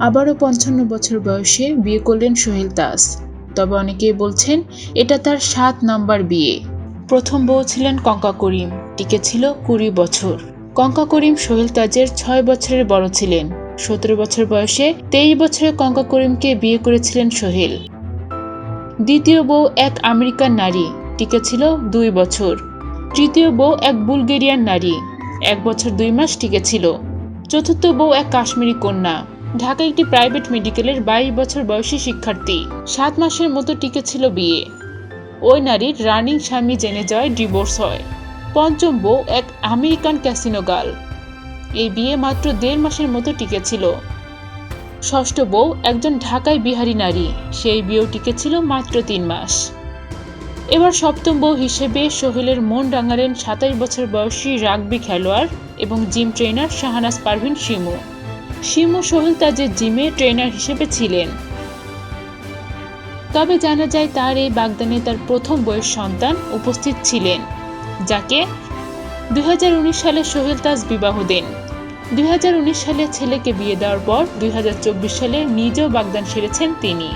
আবারও পঞ্চান্ন বছর বয়সে বিয়ে করলেন সোহেল দাস। তবে অনেকেই বলছেন, এটা তার সাত নাম্বার বিয়ে। প্রথম বউ ছিলেন কঙ্কা করিম, টিকে ছিল কুড়ি বছর। কঙ্কা করিম সোহেল তাজের ছয় বছরের বড় ছিলেন। সতেরো বছর বয়সে তেইশ বছরে কঙ্কা করিমকে বিয়ে করেছিলেন সোহেল। দ্বিতীয় বউ এক আমেরিকান নারী, টিকে ছিল দুই বছর। তৃতীয় বউ এক বুলগেরিয়ান নারী, এক বছর দুই মাস টিকে ছিল। চতুর্থ বউ এক কাশ্মীরি কন্যা ঢাকা একটি প্রাইভেট মেডিকেলের বাইশ বছর বয়সী শিক্ষার্থী। সাত মাসের মতো টিকে ছিল বিয়ে। ওই নারীর রানিং স্বামী জেনে যায় ডিভোর্স হয়। পঞ্চম বউ এক আমেরিকান ক্যাসিনো গার্ল। এই বিয়ে মাত্র দেড় মাসের মতো টিকে ছিল ষষ্ঠ বউ একজন ঢাকায় বিহারি নারী। সেই বিয়েও টিকেছিল মাত্র তিন মাস। এবার সপ্তম বউ হিসেবে সোহেলের মন রাঙালেন সাতাশ বছর বয়সী রাগবি খেলোয়াড় এবং জিম ট্রেনার শাহানাজ পারভিন শিমু। শিমু সোহেল তাজের জিমে ট্রেনার হিসেবে ছিলেন। তবে জানা যায় তার এই বাগদানে তার প্রথম বয়স সন্তান উপস্থিত ছিলেন, যাকে দুই হাজার উনিশ সালে সোহেল তাজ বিবাহ দেন। দুই হাজার উনিশ সালে ছেলেকে বিয়ে দেওয়ার পর দুই হাজার চব্বিশ সালে নিজেও বাগদান সেরেছেন তিনি।